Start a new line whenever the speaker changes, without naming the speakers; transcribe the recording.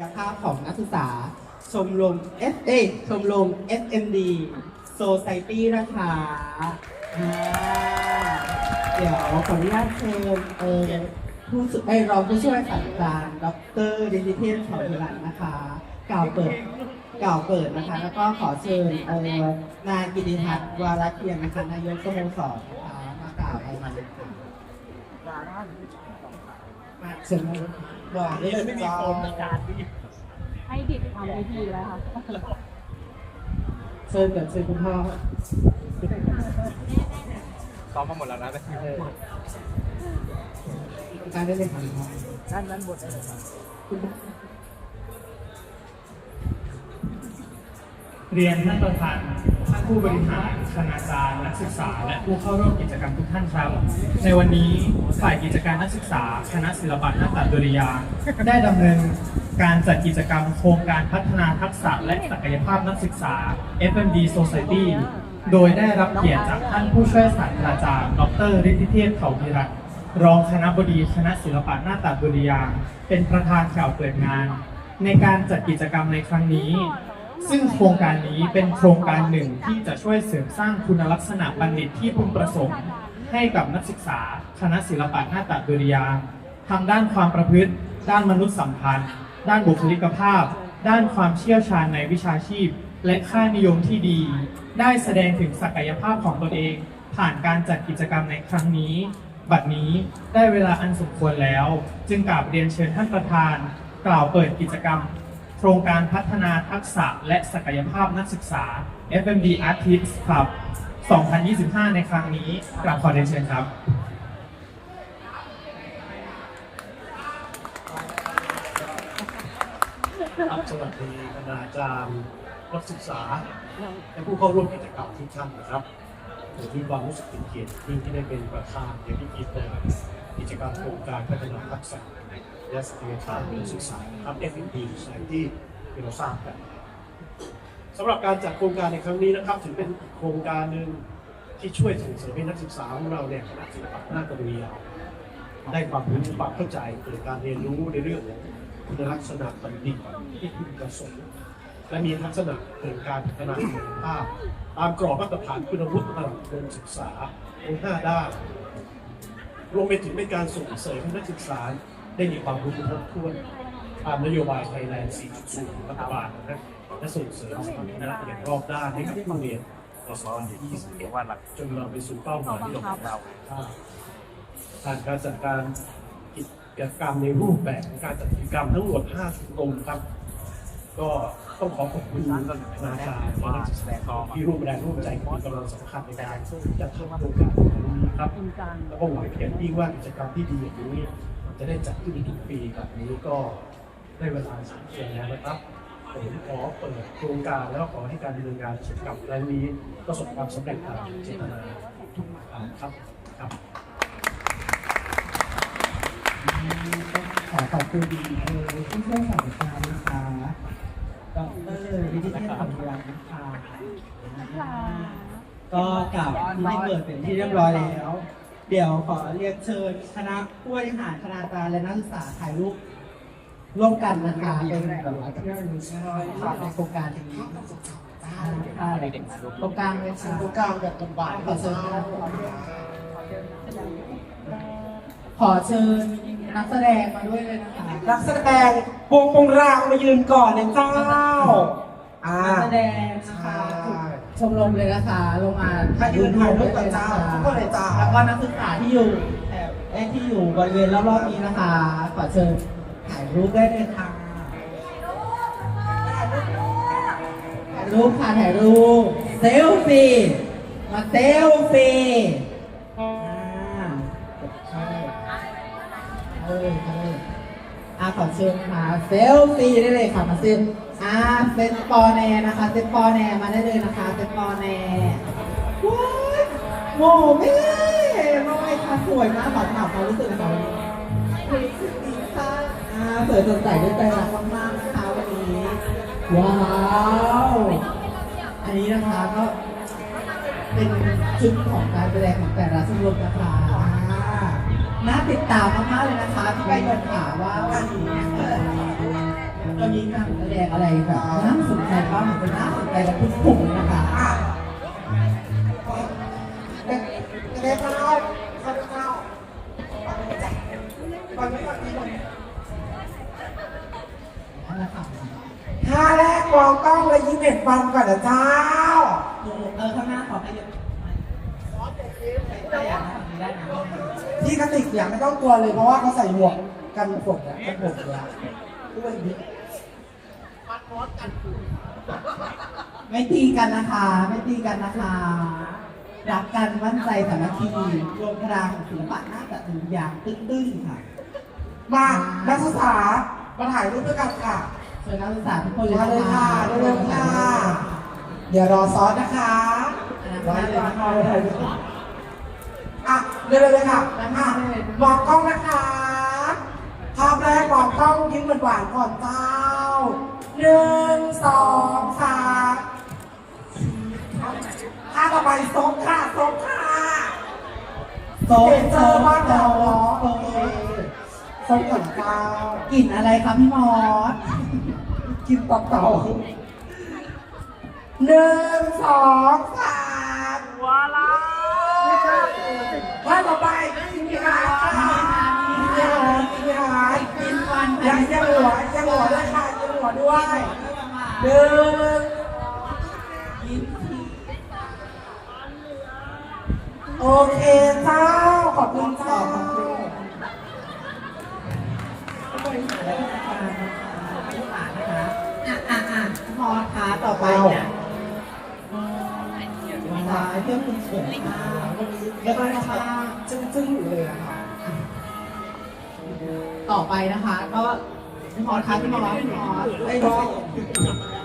ยภาพของนักศึกษา ชมรม F เอชมรม FMD Society นะคะอ่าเดี๋ยวขออนุญาตเชิญเออผู้ช่วยเอ้ยรองผู้ช่วยศาสตราจารย์ดรเดิจิเทนเฉาพิรันนะคะ กล่าวเปิดกล่าวเปิดนะคะ แล้วก็ขอเชิญเออนายกิติทัศน์วาระเทียนนะคะนายกสโมสรนะคะมากล่าวอะไรมา เลยค่ะมาเชิญบอกเลยไม่มีคนประกาศ
ให้ดิดทำพิธีแล้วค่ะ
เชิญก่อนเชิญคุณพ่อ
ซ้อมมาหมดแล้วนะแต่
เออการได้เลยค่ะคุณพ่อ
ด้านด้นบนได้เลยครับ
เรียนท่านประธาน ท่านผู้บริหารคณาจารย์นักศึกษา และผู้เข้าร่วมกิจกรรมทุกท่านครับ ในวันนี้ฝ่ายกิจการนักศึกษา คณะศิลปะหน้าตาดุริยางค์ได้ดำเนินการจัดกิจกรรมโครงการพัฒนาทักษะและศักยภาพนักศึกษา FMD Society โดยได้รับเกียรติจากท่านผู้ช่วยศาสตราจารย์ ดรฤทธิเทพเขาพิรัตน์รองคณะบดีคณะศิลปะหน้าตาดุริยางค์เป็นประธานกล่าวเปิดงาน ในการจัดกิจกรรมในครั้งนี้ ซึ่งโครงการนี้เป็นโครงการหนึ่งที่จะช่วยเสริมสร้างคุณลักษณะบัณฑิตที่พึงประสงค์ ให้กับนักศึกษาคณะศิลปะหน้าตาดุริยางทางด้านความประพฤติ ด้านมนุษยสัมพันธ์ ด้านบุคลิกภาพ ด้านความเชี่ยวชาญในวิชาชีพ และค่านิยมที่ดี ได้แสดงถึงศักยภาพของตนเอง ผ่านการจัดกิจกรรมในครั้งนี้ บัดนี้ได้เวลาอันสมควรแล้ว จึงกราบเรียนเชิญท่านประธาน กล่าวเปิดกิจกรรม โครงการพัฒนาทักษะและศักยภาพนักศึกษา FMD Artists Club 2025 ในครั้งนี้กราบขอเรียนเชิญครับ
ครับสวัสดีคณาจารย์นักศึกษา และผู้เข้าร่วมกิจกรรมทุกท่านนะครับผมมีความรู้สึกเป็นเกียรติที่ได้เป็นประธานในพิธีเปิดกิจกรรมโครงการพัฒนาทักษะ และศักยภาพนักศึกษาครับ FMD สายที่ที่เราทราบกันสำหรับการจัดโครงการในครั้งนี้นะครับ ถือเป็นโครงการหนึ่งที่ช่วยส่งเสริมให้นักศึกษาของเราเนี่ยคณะศิลปะหน้าตะเรียนได้ความรู้ความเข้าใจเกิดการเรียนรู้ในเรื่องของคุณลักษณะบัณฑิตที่พึงประสงค์และมีลักษณะเกิดการพัฒนาคุณภาพ ตามกรอบมาตรฐานคุณวุฒิระดับการศึกษาในห้าด้านรวมไปถึงเป็นการส่งเสริมให้นักศึกษา ได้มีความรู้ครบถ้วนตามนโยบายไทยแลนด์ 4.0 รัฐบาลนะครับและส่งเสริมสถานะอย่างรอบด้านให้กับผู้เรียนในศตวรรษที่21
ว่าหลัก
จนเราไปสู่เป้าหมายที่เราตั้ง
เรา
ผ่านการจัดการกิจกรรมในรูปแบบการจัดกิจกรรมทั้งหมด 5 ชมรมครับ ก็ต้องขอขอบคุณอาจารย์และนักศึกษาที่ร่วมแรงร่วมใจมีกำลังสำคัญในการจัดทำโครงการนี้ครับแล้วก็หวังเพียงยิ่งว่ากิจกรรมที่ดีอย่างนี้ จะได้จัดขึ้นทุกปีแบบนี้ก็ได้เวลาสมควรแล้วนะครับผมขอเปิดโครงการแล้วก็ขอให้การดำเนินงานกิจกรรมครั้งนี้ประสบความสำเร็จตามเจตนาทุกประการครับครับ
ขอขอบคุณเออผู้ช่วยศาสตราจารย์นะคะดรวิจิตรขำรังนะคะก็กล่าวที่เปิดเป็นที่เรียบร้อยแล้ว เดี๋ยวขอเรียนเชิญคณะผู้บริหารคณาจารย์และนักศึกษาถ่ายรูปร่วมกันนะคะเป็นแบบว่าที่ระลึกนะคะในโครงการนี้ค่ะตรงกลางเลยค่ะตรงกลางแบบบ่ายขอเชิญขอเชิญนักแสดงมาด้วยเลยนะคะ
นักแสดงวงปงรางมายืนก่อนเลยเจ้าอ่า
นักแสดงนะคะ ชมรมเลยนะคะลงมา
ถ้ายืนถ่ายรูปกับเจ้ากคนเลยจ้า
แล้วก็นักศึกษาที่อยู่แถบเอ้ยที่อยู่บริเวณรอบๆนี้นะคะ ขอเชิญถ่ายรูปได้เลยค่ะถ่ายรูปค่ะถ่ายรูปเซลฟี่มาเซลฟี่อ่าขอเชิญค่ะเซลฟี่ได้เลยค่ะมาเซ็น อ่าเซ็นปอแนนะคะเซ็นปอแนมาได้เลยนะคะเซ็นปอแนว้ายโอ้แม่น้อยค่ะสวยมากขอถามความรู้สึกนะคะวันนี้รู้สึกดีค่ะอ่าเปิดสดใสด้วยใจรักมากๆนะคะวันนี้ ว้าวอันนี้นะคะก็เป็นชุดของการแสดงของแต่ละชมรมนะคะอ่าน่าติดตามมากๆเลยนะคะที่ไปเดินหาว่าวันนี้ ตอนนี้การแสดงอะไรแบบน่าสนใจบ้างมันจะน่าสนใจกับทุกกลุ่มนะคะ
เด็กเข้าเข้าเข้าก่อนไม่ก่อนไม่ก่อน
นั่นแหละค่ะ
ท่าแรกมองกล้องแล้วยิ้มเห็นฟันก่อนนะเจ้า
เออข้างหน้าขอไปเยอะ
ที่กระติกเนี่ยไม่ต้องกลัวเลยเพราะว่าเขาใส่หมวกกันฝนนี่ยกันฝนเนี่ยด้วย ดิ
ไม่ตีกันนะคะ ไม่ตีกันนะคะ รักกันมั่นใจสามัคคีรวมพลังศิลปะหน้าตะลุอย่างตื้นๆค่ะ
มานักศึกษามาถ่ายรูปด้วยกันค่ะ
เชิญนักศึกษาทุกคนเลย
มาเลยค่ะเร็วๆค่ะเดี๋ยวรอซอสนะคะไว้เลยนะคะไว้ถ่ายรูปอะเร็วๆเลยค่ะอะมองกล้องนะคะภาพแรกมองกล้องยิ้มหวานๆก่อนเจ้า หนึ่งสองสามท่าต่อไปซบค่ะซบค่ะ
โซ่
เจอบ้านเรา
โซ่
เหรอ
โซ่
ซบก่อนเจ้าก
ลิ่นอะไรคะพี่มอส
กินตับเต่าหนึ่งสองสามว้าลาท่าต่อไปกินยาค่ะกินยากินยา
กินวัน
ยังยังหัวยังหัวด้วยค่ะยังหัวด้วย หนึ่ง
กินที
โอเคเจ้าขอบคุณเจ้า
อะอะอะพอท้าต่อไปเนี่ยมาท้าเพื่อคุณสวยมากวันนี้เยอะมา
จึ้งๆอยู่เลยอะค่ะ
ต่อไปนะคะก็ พี่พอร์ครับพี่พอร์ตไอ้อร์